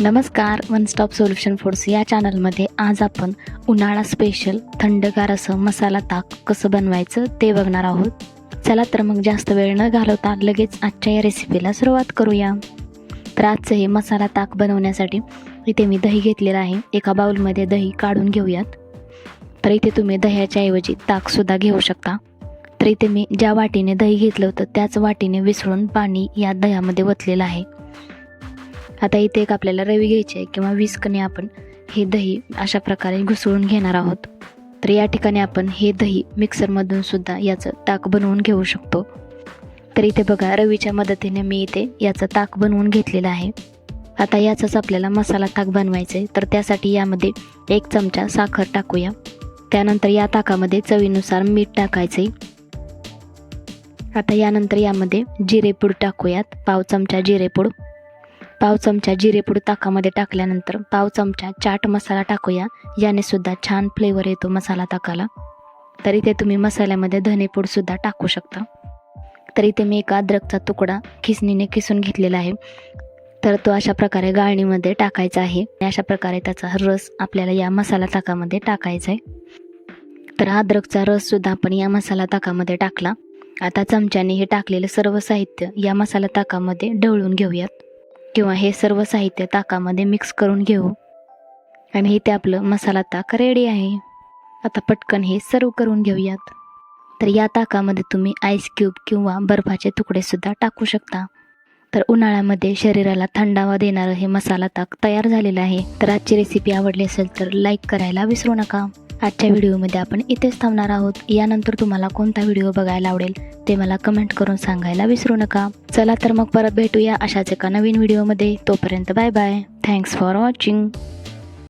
नमस्कार one stop solution foods या चॅनलमध्ये आज आपण उन्हाळा स्पेशल थंडगार असं मसाला ताक कसं बनवायचं ते बघणार आहोत. चला तर मग जास्त वेळ न घालवता लगेच आजच्या या रेसिपीला सुरुवात करूया. तर आजचं हे मसाला ताक बनवण्यासाठी इथे मी दही घेतलेलं आहे. एका बाउलमध्ये दही काढून घेऊयात. तर इथे तुम्ही दह्याच्या ऐवजी ताकसुद्धा घेऊ शकता. तर इथे मी ज्या वाटीने दही घेतलं होतं त्याच वाटीने विसळून पाणी या दह्यामध्ये वतलेलं आहे. आता इथे एक आपल्याला रवी घ्यायची आहे किंवा विस्कने आपण हे दही अशा प्रकारे घुसळून घेणार आहोत. तर या ठिकाणी आपण हे दही मिक्सरमधून सुद्धा याचं ताक बनवून घेऊ शकतो. तर इथे बघा रवीच्या मदतीने मी इथे याचं ताक बनवून घेतलेलं आहे. आता याचाच आपल्याला मसाला ताक बनवायचं आहे तर त्यासाठी यामध्ये एक चमचा साखर टाकूया. त्यानंतर या ताकामध्ये चवीनुसार मीठ टाकायचं आहे आता यानंतर यामध्ये जिरेपूड टाकूयात. पाव चमचा जिरेपूड. पाव चमचा जिरेपूड ताकामध्ये टाकल्यानंतर पाव चमचा चाट मसाला टाकूया. याने सुद्धा छान फ्लेवर येतो मसाला ताकाला. तर इथे तुम्ही मसाल्यामध्ये धनेपूडसुद्धा टाकू शकता. तर इथे मी एका अद्रकचा तुकडा खिसणीने खिसून घेतलेला आहे. तर तो अशा प्रकारे गाळणीमध्ये टाकायचा आहे. अशा प्रकारे त्याचा रस आपल्याला या मसाला ताकामध्ये टाकायचा आहे. तर अद्रकचा रससुद्धा आपण या मसाला ताकामध्ये टाकला. आता चमच्याने हे टाकलेलं सर्व साहित्य या मसाला ताकामध्ये ढवळून घेऊयात. किंवा हे सर्व साहित्य ताकामध्ये मिक्स करून घेऊ. आणि इथे आपलं मसाला ताक रेडी आहे. आता पटकन हे सर्व करून घेऊयात. तर या ताकामध्ये तुम्ही आईस क्यूब किंवा बर्फाचे तुकडेसुद्धा टाकू शकता. तर उन्हाळ्यामध्ये शरीराला थंडावा देणारं हे मसाला ताक तयार झालेलं आहे. तर आजची रेसिपी आवडली असेल तर लाईक करायला विसरू नका. आजच्या व्हिडिओमध्ये आपण इथेच थांबणार आहोत. यानंतर तुम्हाला कोणता व्हिडिओ बघायला आवडेल ते मला कमेंट करून सांगायला विसरू नका. चला तर मग परत भेटूया अशाच एका नवीन व्हिडिओमध्ये. तोपर्यंत bye bye. Thanks for watching